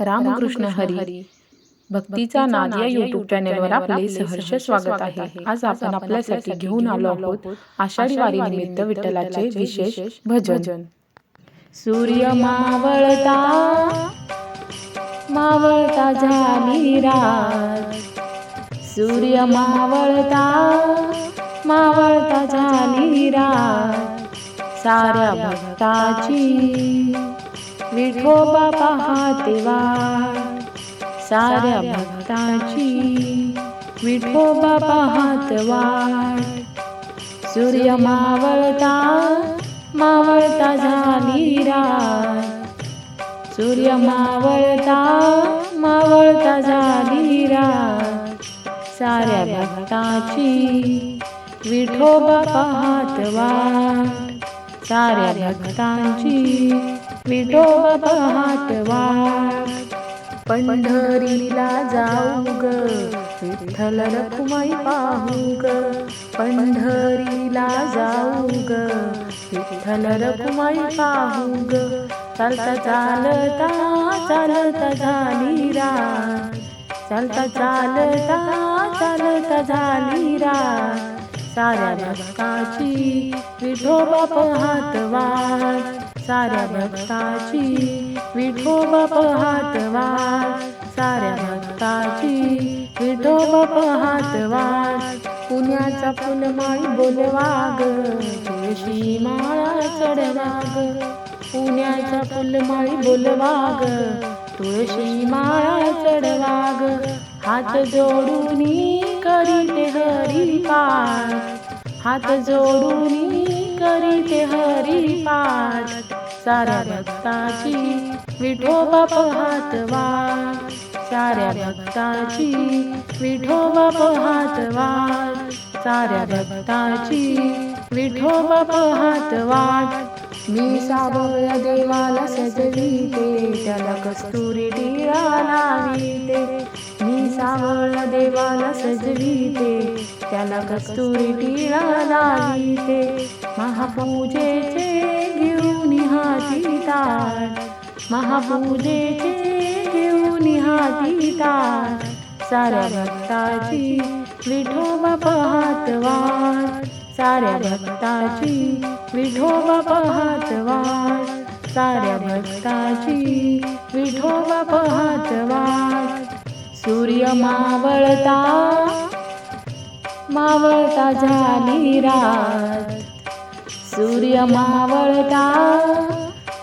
रामकृष्ण हरी भक्तीचा नाद या युट्यूब चॅनेलवर आपले सहर्ष स्वागत आहे. आज आपण आपल्यासाठी घेऊन आलो आहोत आषाढी वारी निमित्त विठ्ठलाचे विशेष भजन. सूर्य मावळता मावळता झाली रात. सूर्य मावळता मावळता झाली रात. साऱ्या भक्ताची विठोबा पाहते वाट साऱ्या भक्ताची विठोबा पाहत वाट सूर्य मावळता मावळता झाली रात. सूर्य मावळता मावळता झाली रात. साऱ्या भक्ताची विठोबा पाहत वाट साऱ्या भक्तांची विठोबा पाहत पंढरीला जाऊ ग. विठ्ठल रखुमाई पाहू ग. पंढरीला जाऊ ग. विठ्ठल रखुमाई पाहू ग. चालता चालता चालता झाली रात. चालता चालता चालता झाली रात. साऱ्या भक्ताची विठोबा पाहत वाट. साऱ्या भक्ताची विठोबा पाहत वाट साऱ्या भक्ताची विठोबा पाहत वाट पुण्याचा फुलमाळी बोलवा ग तुळशी माळा चढवा ग पुण्याचा फुलमाळी बोलवा ग तुळशी माळा चढवा ग हात जोडून करीते हरी पाठ हात जोडून साऱ्या भक्ताची विठोबा पाहत वाट साऱ्या भक्ताची विठोबा पाहत वाट साऱ्या भक्ताची विठोबा पाहत वाट मी सावळ देवाला सजविते त्याला कस्तुरी टिळा लाविते. मी सावळ देवाला सजविते त्याला कस्तुरी टिळा लाविते. महापूजेचे घेऊन हाती ताट महापूजेचे घेऊन हाती ताट साऱ्या भक्ताची विठोबा पाहत वाट साऱ्या भक्ताची विठोबा पाहत वाट साऱ्या भक्ताची विठोबा पाहत वाट सूर्य मावळता मावळता झाली रात. सूर्य मावळता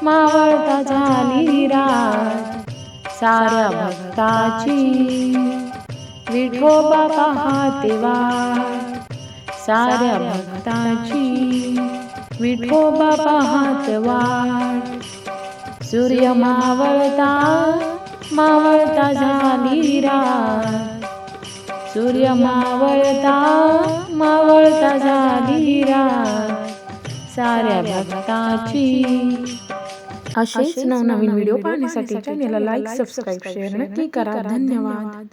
मावळता झाली रात. साऱ्या भक्ताची विठोबा पाहते वाट. साऱ्या भक्ताची विठोबा पाहत वाट. सूर्य मावळता मावळता झाली रात. सूर्य मावळता मावळता झाली साऱ्या भक्ताची. असेच नवनवीन व्हिडिओ पाहण्यासाठी चॅनेलला लाईक सबस्क्राईब शेअर नक्की करा. धन्यवाद.